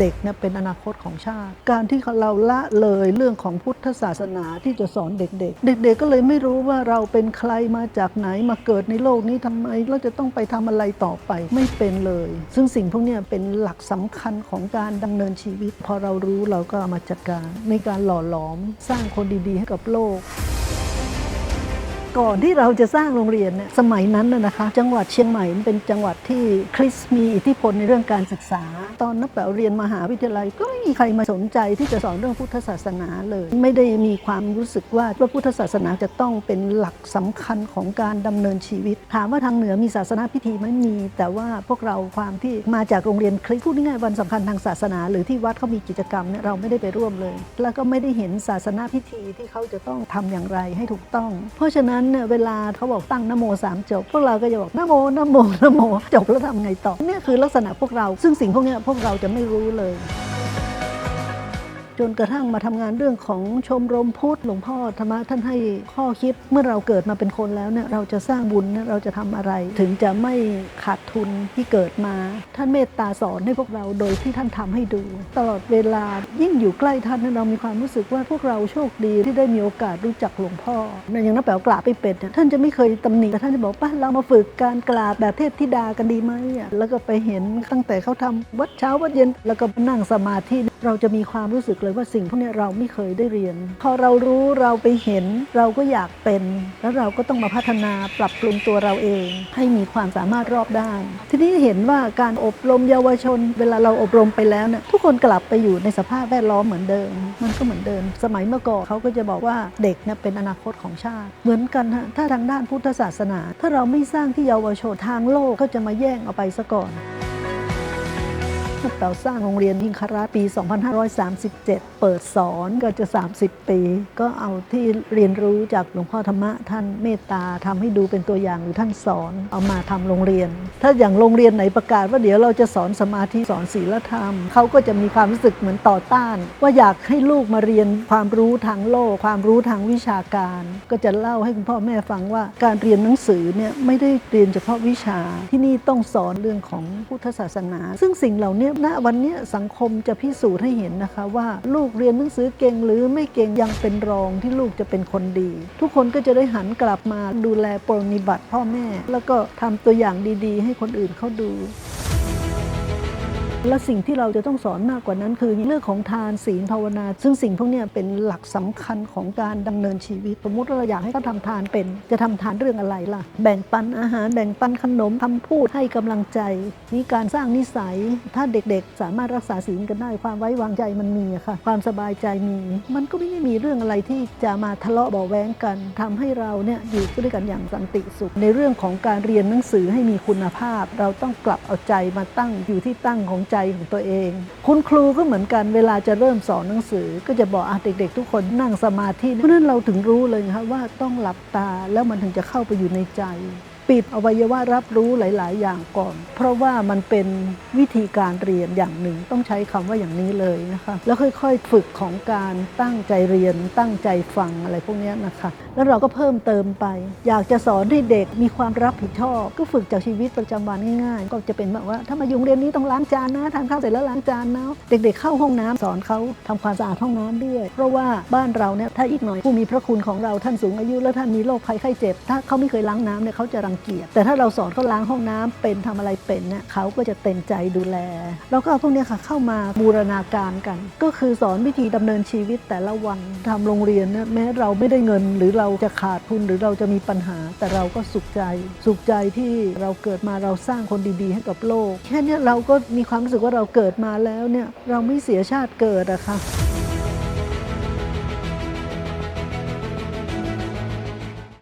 เด็กเนี่ยเป็นอนาคตของชาติ การที่เราละเลยเรื่องของพุทธศาสนาที่จะสอนเด็กๆ เด็ก ๆ ก็เลยไม่รู้ว่าเราเป็นใครมาจากไหนมาเกิดในโลกนี้ทำไมเราจะต้องไปทำอะไรต่อไปไม่เป็นเลย ซึ่งสิ่งพวกนี้เป็นหลักสำคัญของการดำเนินชีวิต พอเรารู้เราก็ามาจัดการในการหล่อหลอมสร้างคนดีๆ ให้กับโลก ก่อนที่เราจะสร้างโรงเรียนเนี่ยสมัยนั้นนะนะคะ จังหวัดเชียงใหม่เป็นจังหวัดที่คริสมีอิทธิพลในเรื่องการศึกษา ตอนนับแปวเรียนมหาวิทยาลัย ก็ไม่มีใครมาสนใจที่จะสอนเรื่องพุทธศาสนาเลย ไม่ได้มีความรู้สึกว่าพระพุทธศาสนาจะต้องเป็นหลักสำคัญของการดำเนินชีวิต ถามว่าทางเหนือมีศาสนาพิธีไหมมี แต่ว่าพวกเราความที่มาจากโรงเรียนคริสพูดง่ายๆวันสำคัญทางศาสนา หรือที่วัดเขามีกิจกรรมเนี่ยเราไม่ได้ไปร่วมเลย แล้วก็ไม่ได้เห็นศาสนาพิธีที่เขาจะต้องทำอย่างไรให้ถูกต้อง เพราะฉะนั้นเนี่ยเวลาเขาบอกตั้งนโมสามจบ พวกเราก็จะบอกนโมนโมนโมจบแล้วทำไงต่อเนี่ยคือลักษณะพวกเรา ซึ่งสิ่งพวกนี้พวกเราจะไม่รู้เลย จนกระทั่งมาทำงานเรื่องของชมรมพุทธหลวงพ่อธรรมะท่านให้ข้อคิดเมื่อเราเกิดมาเป็นคนแล้วเนี่ยเราจะสร้างบุญเราจะทำอะไร ถึงจะไม่ขาดทุนที่เกิดมา ท่านเมตตาสอนให้พวกเราโดยที่ท่านทำให้ดู ตลอดเวลายิ่งอยู่ใกล้ท่านเรามีความรู้สึกว่าพวกเราโชคดีที่ได้มีโอกาสรู้จักหลวงพ่ออย่างน้าแป๋วกราบไปเป็ดท่านจะไม่เคยตำหนิแต่ท่านจะบอกป่ะเรามาฝึกการกราบแบบเทพธิดากันดีไหมอะแล้วก็ไปเห็นตั้งแต่เขาทำวัดเช้าวัดเย็นแล้วก็นั่งสมาธิ เราจะมีความรู้สึกเลยว่าสิ่งพวกนี้เราไม่เคยได้เรียน พอเรารู้เราไปเห็นเราก็อยากเป็น แล้วเราก็ต้องมาพัฒนาปรับปรุงตัวเราเอง ให้มีความสามารถรอบด้าน ทีนี้เห็นว่าการอบรมเยาวชน เวลาเราอบรมไปแล้วเนี่ยทุกคนกลับไปอยู่ในสภาพแวดล้อมเหมือนเดิม มันก็เหมือนเดิม สมัยเมื่อก่อนเขาก็จะบอกว่าเด็กเนี่ยเป็นอนาคตของชาติ เหมือนกันฮะถ้าทางด้านพุทธศาสนา ถ้าเราไม่สร้างที่เยาวชนทางโลกก็จะมาแย่งเอาไปซะก่อน เราสร้างโรงเรียนทิงคาราปี 2537 เปิดสอนก็จะ 30 ปี ก็เอาที่เรียนรู้จากหลวงพ่อธรรมะท่านเมตตาทำให้ดูเป็นตัวอย่างหรือท่านสอนเอามาทำโรงเรียน ถ้าอย่างโรงเรียนไหนประกาศว่าเดี๋ยวเราจะสอนสมาธิสอนศีลธรรมเขาก็จะมีความรู้สึกเหมือนต่อต้าน ว่าอยากให้ลูกมาเรียนความรู้ทางโลก ความรู้ทางวิชาการ ก็จะเล่าให้คุณพ่อแม่ฟังว่าการเรียนหนังสือเนี่ยไม่ได้เรียนเฉพาะวิชาที่นี่ต้องสอนเรื่องของพุทธศาสนา ซึ่งสิ่งเหล่านี้ณวันนี้สังคมจะพิสูจน์ให้เห็นนะคะว่าลูกเรียนหนังสือเก่งหรือไม่เก่งยังเป็นรองที่ลูกจะเป็นคนดี ทุกคนก็จะได้หันกลับมาดูแลปรนนิบัติพ่อแม่ แล้วก็ทำตัวอย่างดีๆ ให้คนอื่นเขาดู และสิ่งที่เราจะต้องสอนมากกว่านั้น คือเรื่องของทานศีลภาวนา ซึ่งสิ่งพวกนี้เป็นหลักสำคัญของการดำเนินชีวิต สมมติเราอยากให้เขาทำทานเป็น จะทำทานเรื่องอะไรล่ะ แบ่งปันอาหารแบ่งปันขนมคำพูดให้กำลังใจนี่การสร้างนิสัย ถ้าเด็กๆ สามารถรักษาศีลกันได้ ความไว้วางใจมันมีค่ะ ความสบายใจมี มันก็ไม่ได้มีเรื่องอะไรที่จะมาทะเลาะเบาะแว้งกันทำให้เราเนี่ยอยู่ด้วยกันอย่างสันติสุข ในเรื่องของการเรียนหนังสือให้มีคุณภาพ เราต้องกลับเอาใจมาตั้งอยู่ที่ตั้งของใจของตัวเอง คุณครูก็เหมือนกันเวลาจะเริ่มสอนหนังสือ ก็จะบอกอเด็ก ๆ ทุกคนนั่งสมาธิเพราะฉะนั้นเราถึงรู้เลยนะคะว่าต้องหลับตาแล้วมันถึงจะเข้าไปอยู่ในใจ ปิดอวัยวะรับรู้หลาย ๆ อย่างก่อน เพราะว่ามันเป็นวิธีการเรียนอย่างหนึ่ง ต้องใช้คำว่าอย่างนี้เลยนะคะ แล้วค่อย ๆ ฝึกของการตั้งใจเรียน ตั้งใจฟังอะไรพวกนี้นะคะ แล้วเราก็เพิ่มเติมไป อยากจะสอนให้เด็กมีความรับผิดชอบ ก็ฝึกจากชีวิตประจำวันง่าย ๆ ก็จะเป็นแบบว่าถ้ามายู่โรงเรียนนี้ต้องล้างจานนะทานข้าวเสร็จแล้วล้างจานนะเด็ก ๆ เข้าห้องน้ำสอนเขาทำความสะอาดห้องน้ำด้วย เพราะว่าบ้านเราเนี่ยถ้าอีกหน่อยผู้มีพระคุณของเราท่านสูงอายุแล้วท่านมีโรคภัยไข้เจ็บ ถ้าเขาไม่เคยล้างน้ำเนี่ยเขาจะรังเกียจแต่ถ้าเราสอนเขาล้างห้องน้ำเป็นทำอะไรเป็นเนี่ยเขาก็จะเต็มใจดูแล แล้วก็เอาพวกนี้ค่ะเข้ามาบูรณาการกัน ก็คือสอนวิธีดำเนินชีวิตแต่ละวันทำโรงเรียนเนี่ยแม้เราไม่ได้เงิน หรือเราจะขาดทุนหรือเราจะมีปัญหา แต่เราก็สุขใจ สุขใจที่เราเกิดมาเราสร้างคนดีๆ ให้กับโลก แค่นี้เราก็มีความรู้สึกว่าเราเกิดมาแล้วเนี่ยเราไม่เสียชาติเกิดอะค่ะ